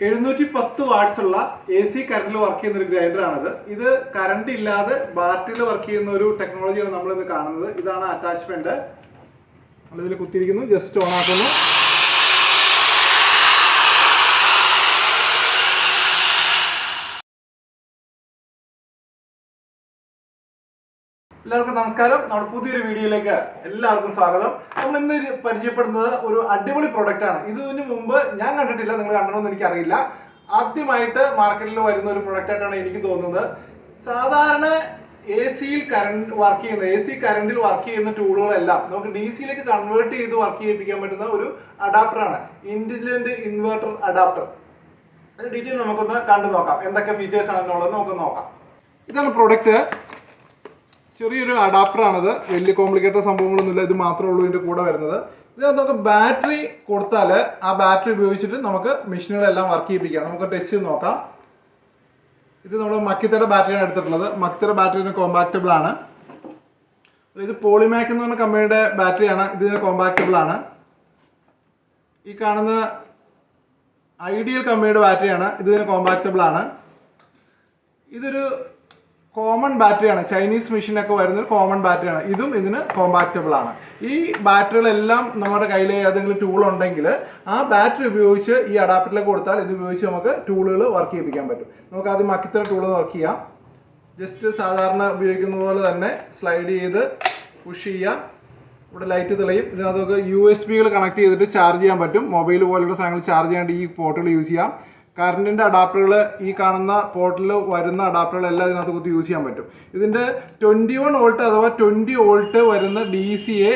എഴുന്നൂറ്റി പത്ത് വാട്ട്സ് ഉള്ള എ സി കറണ്ടിൽ വർക്ക് ചെയ്യുന്ന ഒരു ഗ്രൈൻഡറാണിത്. ഇത് കറണ്ട് ഇല്ലാതെ ബാറ്ററിയിൽ വർക്ക് ചെയ്യുന്ന ഒരു ടെക്നോളജിയാണ് നമ്മളിന്ന് കാണുന്നത്. ഇതാണ് അറ്റാച്ച്മെന്റ് നമ്മളിതിൽ കുത്തിയിരിക്കുന്നു. ജസ്റ്റ് ഓൺ ആക്കുന്നു. എല്ലാവർക്കും നമസ്കാരം. നമ്മുടെ പുതിയൊരു വീഡിയോയിലേക്ക് എല്ലാവർക്കും സ്വാഗതം. നമ്മൾ ഇന്ന് പരിചയപ്പെടുന്നത് ഒരു അടിപൊളി പ്രൊഡക്റ്റ് ആണ്. ഇതിന് മുമ്പ് ഞാൻ കണ്ടിട്ടില്ല നിങ്ങൾ കണ്ടണമെന്ന് എനിക്കറിയില്ല. ആദ്യമായിട്ട് മാർക്കറ്റിൽ വരുന്ന ഒരു പ്രൊഡക്റ്റ് ആയിട്ടാണ് എനിക്ക് തോന്നുന്നത്. സാധാരണ എ സിയിൽ കറണ്ട് വർക്ക് ചെയ്യുന്ന എ സി കറണ്ടിൽ വർക്ക് ചെയ്യുന്ന ടൂളുകളെല്ലാം നമുക്ക് ഡി സിയിലേക്ക് കൺവേർട്ട് ചെയ്ത് വർക്ക് ചെയ്യിപ്പിക്കാൻ പറ്റുന്ന ഒരു അഡാപ്റ്ററാണ് ഇന്റലിജന്റ് ഇൻവെർട്ടർ അഡാപ്റ്റർ അതിന്റെ ഡീറ്റെയിൽ നമുക്കൊന്ന് കണ്ടു നോക്കാം എന്തൊക്കെ ഫീച്ചേഴ്സ് ആണെന്നുള്ളത് നമുക്ക് നോക്കാം. ഇതാണ് പ്രൊഡക്റ്റ് ചെറിയൊരു അഡാപ്റ്റർ ആണത്. വലിയ കോംപ്ലിക്കേറ്റഡ് സംഭവങ്ങളൊന്നുമില്ല. ഇത് മാത്രമേ ഉള്ളൂ ഇതിന്റെ കൂടെ വരുന്നത്. ഇതിനകത്ത് നമുക്ക് ബാറ്ററി കൊടുത്താൽ ആ ബാറ്ററി ഉപയോഗിച്ചിട്ട് നമുക്ക് മെഷീനുകളെല്ലാം വർക്ക് ചെയ്യിപ്പിക്കാം. നമുക്ക് ടെസ്റ്റ് ചെയ്ത് നോക്കാം. ഇത് നമ്മൾ മക്കിത്തയുടെ ബാറ്ററിയാണ് എടുത്തിട്ടുള്ളത്. മക്കിത്തയുടെ ബാറ്ററി കോമ്പാക്റ്റബിൾ ആണ്. ഇത് പോളിമാക് എന്ന് പറഞ്ഞ കമ്പനിയുടെ ബാറ്ററിയാണ് ഇതിന് കോമ്പാക്റ്റബിൾ ആണ്. ഈ കാണുന്ന ഐഡിയൽ കമ്പനിയുടെ ബാറ്ററിയാണ് ഇതിന് കോമ്പാക്റ്റബിൾ ആണ്. ഇതൊരു കോമൺ ബാറ്ററിയാണ് ചൈനീസ് മെഷീനൊക്കെ വരുന്ന ഒരു കോമൺ ബാറ്ററിയാണ് ഇതും ഇതിന് കോമ്പാക്റ്റബിൾ ആണ്. ഈ ബാറ്ററികളെല്ലാം നമ്മുടെ കയ്യിൽ ഏതെങ്കിലും ടൂൾ ഉണ്ടെങ്കിൽ ആ ബാറ്ററി ഉപയോഗിച്ച് ഈ അഡാപ്റ്ററിലേക്ക് കൊടുത്താൽ ഇത് ഉപയോഗിച്ച് നമുക്ക് ടൂളുകൾ വർക്ക് ചെയ്യിപ്പിക്കാൻ പറ്റും. നമുക്ക് ആദ്യം മക്കിത്തര ടൂൾ വർക്ക് ചെയ്യാം. ജസ്റ്റ് സാധാരണ ഉപയോഗിക്കുന്ന പോലെ തന്നെ സ്ലൈഡ് ചെയ്ത് പുഷ് ചെയ്യാം. ഇവിടെ ലൈറ്റ് തെളിയും. ഇതിനകത്ത് യു എസ് ബികൾ കണക്ട് ചെയ്തിട്ട് ചാർജ് ചെയ്യാൻ പറ്റും. മൊബൈൽ പോലുള്ള സാധനങ്ങൾ ചാർജ് ചെയ്യാണ്ട് ഈ പോർട്ടുകൾ യൂസ് ചെയ്യാം. കറണ്ടിന്റെ അഡാപ്റ്ററുകൾ ഈ കാണുന്ന പോർട്ടിൽ വരുന്ന അഡാപ്റ്ററുകളെല്ലാം ഇതിനകത്ത് കുത്തി യൂസ് ചെയ്യാൻ പറ്റും. ഇതിന്റെ ട്വന്റി വൺ വോൾട്ട് അഥവാ ട്വന്റി വോൾട്ട് വരുന്ന ഡി സിയെ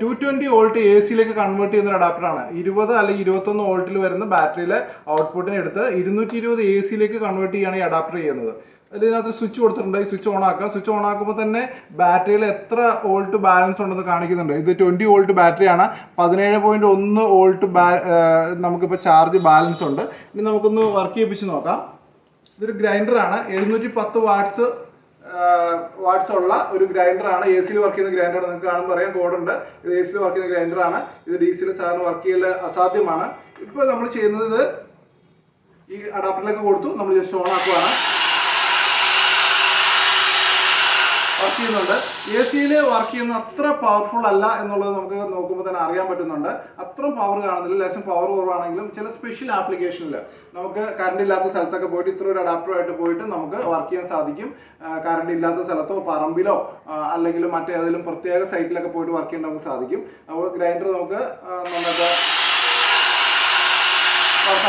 ടു ട്വന്റി വോൾട്ട് എ സിയിലേക്ക് കൺവേർട്ട് ചെയ്യുന്ന അഡാപ്റ്ററാണ് ഇരുപത് അല്ലെങ്കിൽ ഇരുപത്തൊന്ന് വോൾട്ടിൽ വരുന്ന ബാറ്ററിയിലെ ഔട്ട്പുട്ടിനെ എടുത്ത് ഇരുന്നൂറ്റി ഇരുപത് എ സിയിലേക്ക് കൺവേർട്ട് ചെയ്യുകയാണ് ഈ അഡാപ്റ്റർ ചെയ്യുന്നത്. അതിനകത്ത് സ്വിച്ച് കൊടുത്തിട്ടുണ്ട്. ഈ സ്വിച്ച് ഓൺ ആക്കുക. സ്വിച്ച് ഓൺ ആക്കുമ്പോൾ തന്നെ ബാറ്ററിയിൽ എത്ര വോൾട്ട് ബാലൻസ് ഉണ്ടെന്ന് കാണിക്കുന്നുണ്ട്. ഇത് ട്വന്റി വോൾട്ട് ബാറ്ററിയാണ് പതിനേഴ് പോയിന്റ് ഒന്ന് വോൾട്ട് ബാ നമുക്കിപ്പോൾ ചാർജ് ബാലൻസ് ഉണ്ട്. ഇനി നമുക്കൊന്ന് വർക്ക് ചെയ്യിപ്പിച്ച് നോക്കാം. ഇതൊരു ഗ്രൈൻഡറാണ് എഴുന്നൂറ്റി പത്ത് വാട്ട്സ് വാട്ട്സ് ഉള്ള ഒരു ഗ്രൈൻഡറാണ് എ സിയിൽ വർക്ക് ചെയ്യുന്ന ഗ്രൈൻഡർ നിങ്ങൾക്ക് കാണുമ്പോൾ അറിയാം കോഡുണ്ട് ഇത് എ സിയിൽ വർക്ക് ചെയ്യുന്ന ഗ്രൈൻഡറാണ് ഇത് ഡി സിയിൽ സാറിന് വർക്ക് ചെയ്യൽ അസാധ്യമാണ്. ഇപ്പോൾ നമ്മൾ ചെയ്യുന്നത് ഈ അഡാപ്റ്ററിലേക്ക് കൊടുത്തു. നമ്മൾ ജസ്റ്റ് ഓൺ ആക്കുവാണ്. വർക്ക് ചെയ്യുന്നുണ്ട്. എ സിയിൽ വർക്ക് ചെയ്യുന്ന അത്ര പവർഫുൾ അല്ല എന്നുള്ളത് നമുക്ക് നോക്കുമ്പോൾ തന്നെ അറിയാൻ പറ്റുന്നുണ്ട്. അത്രയും പവർ കാണുന്നില്ല. ലേശം പവർ കുറവാണെങ്കിലും ചില സ്പെഷ്യൽ ആപ്ലിക്കേഷനിൽ നമുക്ക് കറണ്ട് ഇല്ലാത്ത സ്ഥലത്തൊക്കെ പോയിട്ട് ഇത്ര ഒരു അഡാപ്റ്ററായിട്ട് പോയിട്ട് നമുക്ക് വർക്ക് ചെയ്യാൻ സാധിക്കും. കറണ്ട് ഇല്ലാത്ത സ്ഥലത്തോ പറമ്പിലോ അല്ലെങ്കിൽ മറ്റേതെങ്കിലും പ്രത്യേക സൈറ്റിലൊക്കെ പോയിട്ട് വർക്ക് ചെയ്യാൻ നമുക്ക് സാധിക്കും. അപ്പോൾ ഗ്രൈൻഡർ നമുക്ക്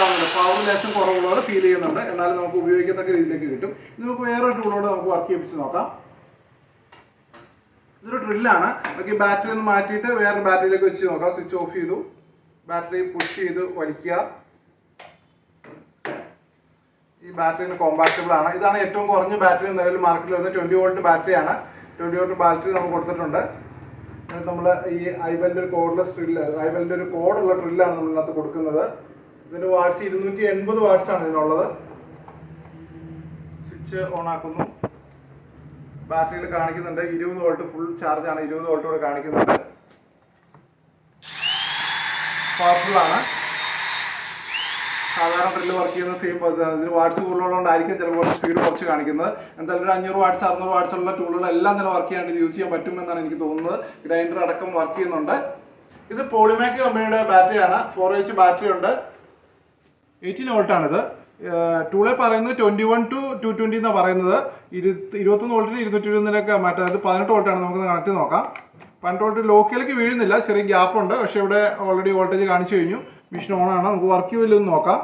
നമുക്ക് പവർ ലേശം കുറവുള്ളത് ഫീൽ ചെയ്യുന്നുണ്ട്. എന്നാലും നമുക്ക് ഉപയോഗിക്കത്തക്ക രീതിയിലേക്ക് കിട്ടും. ഇത് നമുക്ക് വേറൊരു ടൂളോട് നമുക്ക് വർക്ക് ചെയ്യിപ്പിച്ച് നോക്കാം. ഇതൊരു ഡ്രില്ലാണ് നമുക്ക് ഈ ബാറ്ററി ഒന്ന് മാറ്റിയിട്ട് വേറെ ബാറ്ററിയിലേക്ക് വെച്ച് നോക്കാം. സ്വിച്ച് ഓഫ് ചെയ്തു. ബാറ്ററി പുഷ് ചെയ്ത് വലിക്കുക. ഈ ബാറ്ററി കോമ്പാക്റ്റബിൾ ആണ്. ഇതാണ് ഏറ്റവും കുറഞ്ഞ ബാറ്ററി നിലവിൽ മാർക്കറ്റിൽ വരുന്നത്. ട്വന്റി വോൾട്ട് ബാറ്ററിയാണ് ട്വന്റി വോൾട്ട് ബാറ്ററി നമ്മൾ കൊടുത്തിട്ടുണ്ട്. നമ്മൾ ഈ ഐബലിന്റെ ഒരു കോഡ്ലെസ് ഡ്രില്ല് ഐബലിന്റെ ഒരു കോഡുള്ള ഡ്രില്ലാണ് നമ്മൾ ഇതിനകത്ത് കൊടുക്കുന്നത്. ഇതിന്റെ വാട്ട്സ് ഇരുന്നൂറ്റി എൺപത് ആണ് ഇതിനുള്ളത്. സ്വിച്ച് ഓൺ ആക്കുന്നു. ബാറ്ററിയിൽ കാണിക്കുന്നുണ്ട്. ഇരുപത് വോൾട്ട് ഫുൾ ചാർജ് ആണ്. ഇരുപത് വോൾട്ട് കൂടെ കാണിക്കുന്നുണ്ട്. പവർഫുൾ ആണ്. സാധാരണ ഡ്രില്ല് വർക്ക് ചെയ്യുന്ന സെയിം പദ്ധതിയാണ് ഇതിന് വാട്സ് കൂടുതലുള്ളതുകൊണ്ടായിരിക്കും ചിലപ്പോൾ സ്പീഡ് കുറച്ച് കാണിക്കുന്നത്. എന്തായാലും ഒരു അഞ്ഞൂറ് വാട്സ് അറുന്നൂറ് വാട്സ് ഉള്ള ടൂളുകളെല്ലാം തന്നെ വർക്ക് ചെയ്യാണ്ട് യൂസ് ചെയ്യാൻ പറ്റുമെന്നാണ് എനിക്ക് തോന്നുന്നത്. ഗ്രൈൻഡർ അടക്കം വർക്ക് ചെയ്യുന്നുണ്ട്. ഇത് പോളിമാക് കമ്പനിയുടെ ബാറ്ററിയാണ് ഫോർ എച്ച് ബാറ്ററി ഉണ്ട്. എയ്റ്റീൻ വോൾട്ടാണിത് ടൂളെ പറയുന്നത് twenty one two two twenty എന്നാണ് പറയുന്നത്. ഇരു ഇരുപത്തൊന്ന് വോൾട്ടിന് ഇരുന്നൂറ്റി ഇരുപതിനൊക്കെ മാറ്റാം. അത് പതിനെട്ട് വോൾട്ടാണ് നമുക്ക് കണക്ട് നോക്കാം. പതിനെട്ട് വോൾട്ട് ലോക്കിലേക്ക് വീഴുന്നില്ല. ചെറിയ ഗ്യാപ്പ് ഉണ്ട്. പക്ഷേ ഇവിടെ ഓൾറെഡി വോൾട്ടേജ് കാണിച്ചു കഴിഞ്ഞു. മെഷീൻ ആണ്. നമുക്ക് വർക്ക് ചെയ്യില്ലെന്ന് നോക്കാം.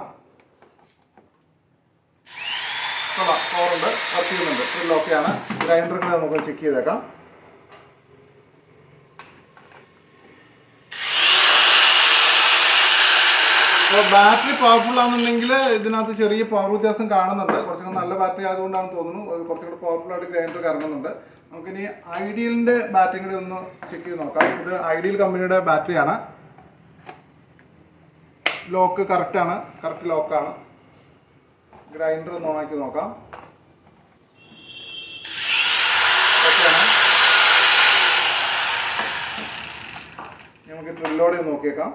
പവറുണ്ട് വർക്ക് ചെയ്യുന്നുണ്ട്. ആണ്. ഗ്രൈൻഡർ നമുക്ക് ചെക്ക് ചെയ്തേക്കാം. അപ്പോൾ ബാറ്ററി പവർഫുൾ ആണെന്നുണ്ടെങ്കിൽ ഇതിനകത്ത് ചെറിയ പവർ വ്യത്യാസം കാണുന്നുണ്ട്. കുറച്ചുകൂടെ നല്ല ബാറ്ററി ആയതുകൊണ്ടാണ് തോന്നുന്നു. കുറച്ചുകൂടെ പവർഫുൾ ആയിട്ട് ഗ്രൈൻഡർ കറങ്ങുന്നുണ്ട്. നമുക്കിനി ഐഡിയലിന്റെ ബാറ്ററി കൂടി ഒന്ന് ചെക്ക് ചെയ്ത് നോക്കാം. ഇത് ഐഡിയൽ കമ്പനിയുടെ ബാറ്ററിയാണ് ലോക്ക് കറക്റ്റാണ് കറക്റ്റ് ലോക്കാണ് ഗ്രൈൻഡർ ഒന്ന് ഓണാക്കി നോക്കാം. നമുക്ക് ഡ്രില്ലോടെ നോക്കിയേക്കാം.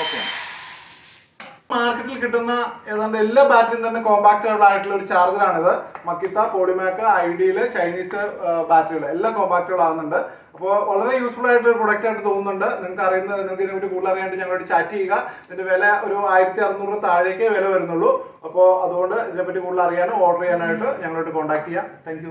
ഓക്കെ. മാർക്കറ്റിൽ കിട്ടുന്ന ഏതാണ്ട് എല്ലാ ബാറ്ററിയും തന്നെ കോമ്പാക്റ്റബിൾ ആയിട്ടുള്ള ഒരു ചാർജറാണിത്. മക്കിത്ത പോളിമാക്ക് ഐഡിയിൽ ചൈനീസ് ബാറ്ററികൾ എല്ലാം കോമ്പാക്റ്റബിൾ ആവുന്നുണ്ട്. അപ്പോൾ വളരെ യൂസ്ഫുൾ ആയിട്ടുള്ള പ്രൊഡക്റ്റ് ആയിട്ട് തോന്നുന്നുണ്ട്. നിങ്ങൾക്ക് അറിയുന്ന നിങ്ങൾക്ക് ഇതിനെപ്പറ്റി കൂടുതൽ അറിയാണ്ട് ഞങ്ങളോട് ചാറ്റ് ചെയ്യുക. ഇതിന്റെ വില ഒരു ആയിരത്തി അറുന്നൂറ് താഴേക്കേ വില വരുന്നുള്ളൂ. അപ്പോൾ അതുകൊണ്ട് ഇതിനെപ്പറ്റി കൂടുതൽ അറിയാനും ഓർഡർ ചെയ്യാനായിട്ട് ഞങ്ങളോട് കോൺടാക്ട് ചെയ്യാം. താങ്ക്